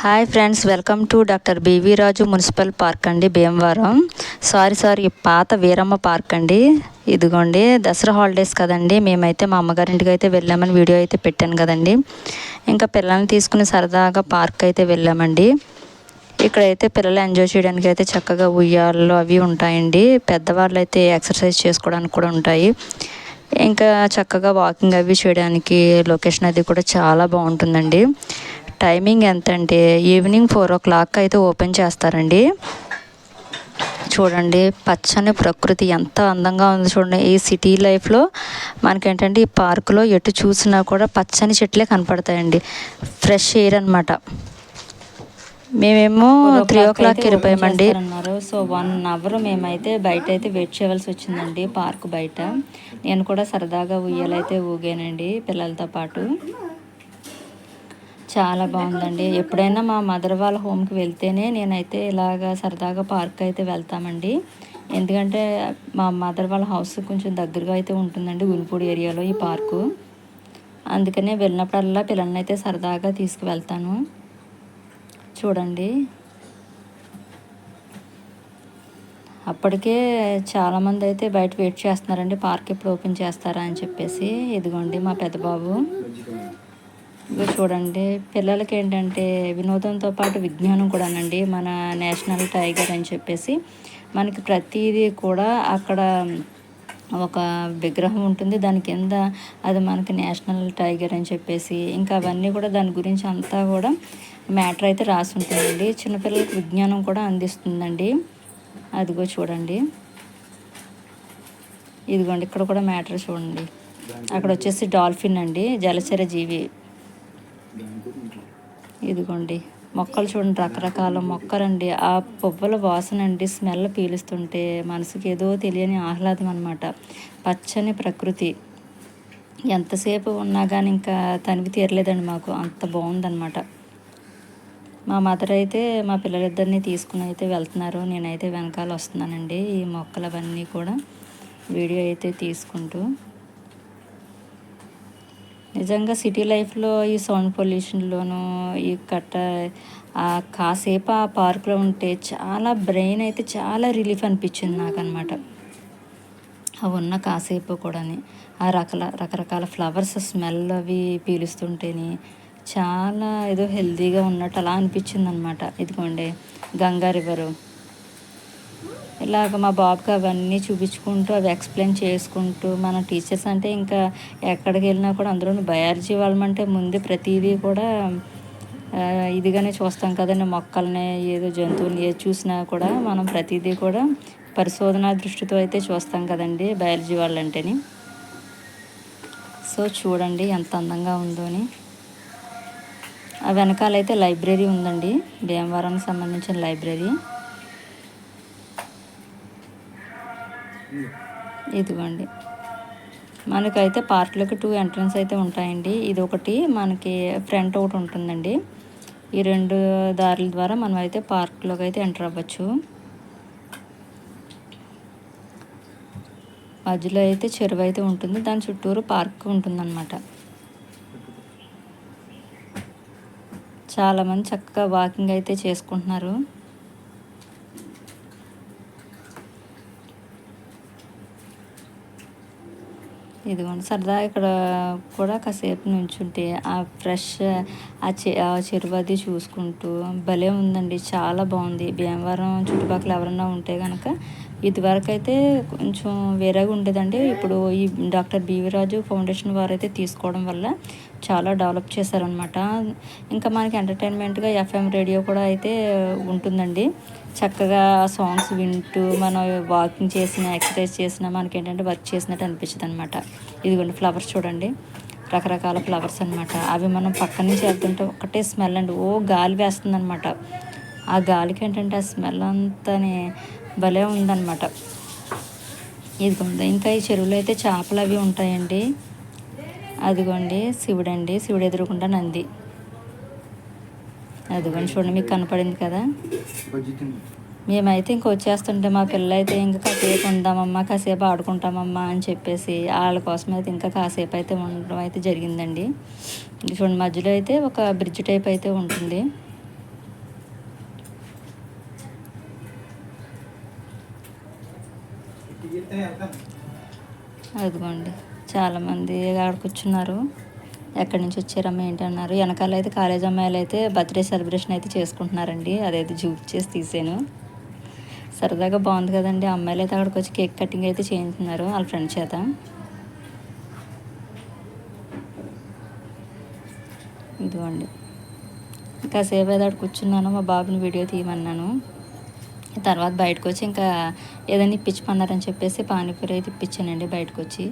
Hi friends welcome to doctor BV Raju municipal park అండి Bhimavaram. Sorry sorry పాత Veeramma park అండి. ఇదిగోండి దసరా హాలిడేస్ కదండి. మేమైతే మా అమ్మగారింటికి అయితే వెళ్ళామని వీడియో అయితే పెట్టాను కదండి. ఇంకా పిల్లల్ని తీసుకుని సరదాగా పార్క్ అయితే వెళ్ళామండి. ఇక్కడైతే పిల్లలు ఎంజాయ్ చేయడానికి అయితే చక్కగా ఉయ్యాలు అవి ఉంటాయండి. పెద్దవాళ్ళు అయితే ఎక్సర్సైజ్ చేసుకోవడానికి కూడా ఉంటాయి. ఇంకా చక్కగా వాకింగ్ అవి చేయడానికి లొకేషన్ అది కూడా చాలా బాగుంటుందండి. టైమింగ్ ఎంత అంటే ఈవినింగ్ ఫోర్ ఓ క్లాక్ అయితే ఓపెన్ చేస్తారండి. చూడండి పచ్చని ప్రకృతి ఎంత అందంగా ఉంది చూడండి. ఈ సిటీ లైఫ్లో మనకేంటంటే ఈ పార్కులో ఎటు చూసినా కూడా పచ్చని చెట్లే కనపడతాయండి. ఫ్రెష్ ఎయిర్ అనమాట మేమేమో త్రీ ఓ క్లాక్కి వెళ్ళిపోయామండి. అన్నారు సో వన్ అవర్ మేమైతే బయట అయితే వెయిట్ చేయవలసి వచ్చిందండి పార్క్ బయట. నేను కూడా సరదాగా ఉయ్యాలైతే ఊగానండి పిల్లలతో పాటు. చాలా బాగుందండి. ఎప్పుడైనా మా మదర్ వాళ్ళ హోమ్కి వెళ్తేనే నేనైతే ఇలాగ సరదాగా పార్క్ అయితే వెళ్తామండి. ఎందుకంటే మా మదర్ వాళ్ళ హౌస్ కొంచెం దగ్గరగా అయితే ఉంటుందండి గునిపూడి ఏరియాలో ఈ పార్కు అందుకనే వెళ్ళినప్పుడల్లా పిల్లల్ని అయితే సరదాగా తీసుకువెళ్తాను. చూడండి. అప్పటికే చాలామంది అయితే బయట వెయిట్ చేస్తున్నారండి పార్క్ ఎప్పుడు ఓపెన్ చేస్తారా అని చెప్పేసి. ఇదిగోండి మా పెద్దబాబు బాబు చూడండి పిల్లలకి ఏంటంటే వినోదంతో పాటు విజ్ఞానం కూడానండి మన నేషనల్ టైగర్ అని చెప్పేసి మనకి ప్రతిదీ కూడా అక్కడ ఒక విగ్రహం ఉంటుంది. దాని కింద అది మనకి నేషనల్ టైగర్ అని చెప్పేసి ఇంకా అవన్నీ కూడా దాని గురించి అంతా కూడా మ్యాటర్ అయితే రాసి ఉంటుందండి. చిన్నపిల్లలకి విజ్ఞానం కూడా అందిస్తుందండి. అదిగో చూడండి. ఇదిగోండి ఇక్కడ కూడా మ్యాటర్ చూడండి. అక్కడ వచ్చేసి డాల్ఫిన్ అండి జలచర జీవి. ఇదిగోండి మొక్కలు చూడండి రకరకాల మొక్కలండి. ఆ పువ్వుల వాసన అండి స్మెల్ పీలుస్తుంటే మనసుకి ఏదో తెలియని ఆహ్లాదం అనమాట పచ్చని ప్రకృతి. ఎంతసేపు ఉన్నా కానీ ఇంకా తనివి తీరలేదండి మాకు. అంత బాగుందనమాట మా మదర్ అయితే మా పిల్లలిద్దరిని తీసుకుని అయితే వెళ్తున్నారు. నేనైతే వెనకాల వస్తున్నానండి ఈ మొక్కలు అవన్నీ కూడా. వీడియో అయితే తీసుకుంటూ. నిజంగా సిటీ లైఫ్లో ఈ సౌండ్ పొల్యూషన్లోనూ ఈ కట్ట కాసేపు ఆ పార్క్లో ఉంటే చాలా బ్రెయిన్ అయితే చాలా రిలీఫ్ అనిపించింది నాకు అనమాట అవి ఉన్న కాసేపు కూడాని ఆ రకల రకరకాల ఫ్లవర్స్ స్మెల్ అవి పీలుస్తుంటేని చాలా ఏదో హెల్తీగా ఉన్నట్టు అలా అనిపించింది అనమాట ఇదిగోండి గంగా రివరు. ఇలాగ మా బాబుకి అవన్నీ చూపించుకుంటూ అవి ఎక్స్ప్లెయిన్ చేసుకుంటూ మన టీచర్స్ అంటే ఇంకా ఎక్కడికి వెళ్ళినా కూడా అందులో బయాలజీ వాళ్ళమంటే ముందు ప్రతిదీ కూడా ఇదిగానే చూస్తాం కదండి. మొక్కల్ని ఏదో జంతువుని ఏది చూసినా కూడా మనం ప్రతిదీ కూడా పరిశోధన దృష్టితో అయితే చూస్తాం కదండి బయాలజీ వాళ్ళంటేని. సో చూడండి ఎంత అందంగా ఉందో అని. ఆ వెనకాలైతే లైబ్రరీ ఉందండి. భీమవరానికి సంబంధించిన లైబ్రరీ. ఇదిగోండి. మనకైతే పార్క్లోకి టూ ఎంట్రన్స్ అయితే ఉంటాయండి. ఇది ఒకటి మనకి ఫ్రంట్ ఒకటి ఉంటుందండి. ఈ రెండు దారుల ద్వారా మనం అయితే పార్క్లోకి అయితే ఎంటర్ అవ్వచ్చు. మధ్యలో అయితే చెరువు అయితే ఉంటుంది. దాని చుట్టూరు పార్క్ ఉంటుందన్నమాట. చాలామంది చక్కగా వాకింగ్ అయితే చేసుకుంటున్నారు. ఇదిగోండి సరదా ఇక్కడ కూడా కాసేపు నుంచుంటే ఆ ఫ్రెష్ ఆ చె ఆ చెరువు అది చూసుకుంటూ భలే ఉందండి చాలా బాగుంది. భీమవరం చుట్టుపక్కల ఎవరన్నా ఉంటే కనుక ఇదివరకు అయితే కొంచెం వేరేగా ఉండేదండి. ఇప్పుడు ఈ డాక్టర్ బీవీ రాజు ఫౌండేషన్ వారు అయితే తీసుకోవడం వల్ల చాలా డెవలప్ చేశారనమాట ఇంకా మనకి ఎంటర్టైన్మెంట్గా ఎఫ్ఎం రేడియో కూడా అయితే ఉంటుందండి. చక్కగా సాంగ్స్ వింటూ మనం వాకింగ్ చేసిన ఎక్సర్సైజ్ చేసిన మనకి ఏంటంటే వర్క్ చేసినట్టు అనిపించదు అనమాట ఇదిగోండి ఫ్లవర్స్ చూడండి. రకరకాల ఫ్లవర్స్ అనమాట అవి మనం పక్క నుంచి వెళ్తుంటే ఒకటే స్మెల్ అండి. ఓ గాలి వేస్తుంది అనమాట ఆ గాలికి ఏంటంటే ఆ స్మెల్ అంతనే భలే ఉందన్నమాట. ఇదిగోండి ఇంకా ఈ చెరువులో అయితే చేపలు అవి ఉంటాయండి. అదిగోండి శివుడు అండి శివుడు ఎదురుకుండా నంది. అదిగోండి చూడండి మీకు కనపడింది కదా? మేమైతే ఇంకా వచ్చేస్తుంటే మా పిల్లలైతే ఇంకా కాసేపు ఉందామమ్మా కాసేపు ఆడుకుంటామమ్మా అని చెప్పేసి వాళ్ళ కోసం అయితే ఇంకా కాసేపు అయితే ఉండడం అయితే జరిగిందండి. చూడండి మధ్యలో అయితే ఒక బ్రిడ్జ్ టైప్ అయితే ఉంటుంది. అదిగోండి చాలామంది ఆడుకొచ్చున్నారు ఎక్కడి నుంచి వచ్చారమ్మా ఏంటి అన్నారు. వెనకాల అయితే కాలేజ్ అమ్మాయిలు అయితే బర్త్డే సెలబ్రేషన్ అయితే చేసుకుంటున్నారండి. అదైతే జూప్ చేసి తీసాను. సరదాగా బాగుంది కదండి. అమ్మాయిలు అయితే అక్కడికి వచ్చి కేక్ కటింగ్ అయితే చేయించున్నారు వాళ్ళ ఫ్రెండ్ చేత. ఇదిగోండి. కాసేపు అయితే అక్కడ కూర్చున్నాను. మా బాబుని వీడియో తీయమన్నాను. తర్వాత బయటకు వచ్చి ఇంకా ఏదైనా ఇప్పించమన్నారని చెప్పేసి పానీపూరి అయితే ఇప్పించానండి బయటకు వచ్చి